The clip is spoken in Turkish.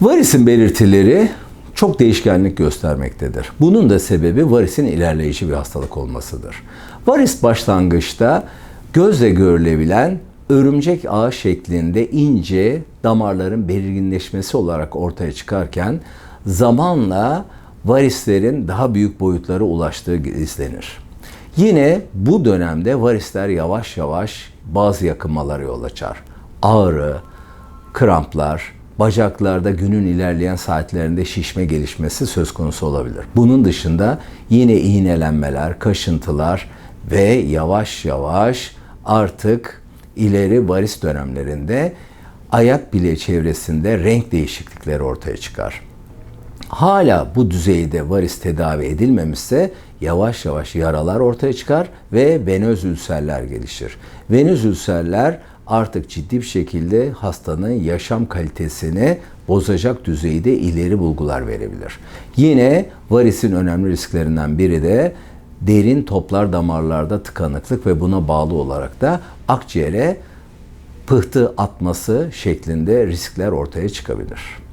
Varisin belirtileri çok değişkenlik göstermektedir. Bunun da sebebi varisin ilerleyici bir hastalık olmasıdır. Varis başlangıçta gözle görülebilen örümcek ağı şeklinde ince damarların belirginleşmesi olarak ortaya çıkarken zamanla varislerin daha büyük boyutlara ulaştığı izlenir. Yine bu dönemde varisler yavaş yavaş bazı yakınmalara yol açar. Ağrı, kramplar, bacaklarda günün ilerleyen saatlerinde şişme gelişmesi söz konusu olabilir. Bunun dışında yine iğnelenmeler, kaşıntılar ve yavaş yavaş artık ileri varis dönemlerinde ayak bileği çevresinde renk değişiklikleri ortaya çıkar. Hala bu düzeyde varis tedavi edilmemişse yavaş yavaş yaralar ortaya çıkar ve venöz ülserler gelişir. Venöz ülserler artık ciddi bir şekilde hastanın yaşam kalitesini bozacak düzeyde ileri bulgular verebilir. Yine varisin önemli risklerinden biri de derin toplar damarlarda tıkanıklık ve buna bağlı olarak da akciğere pıhtı atması şeklinde riskler ortaya çıkabilir.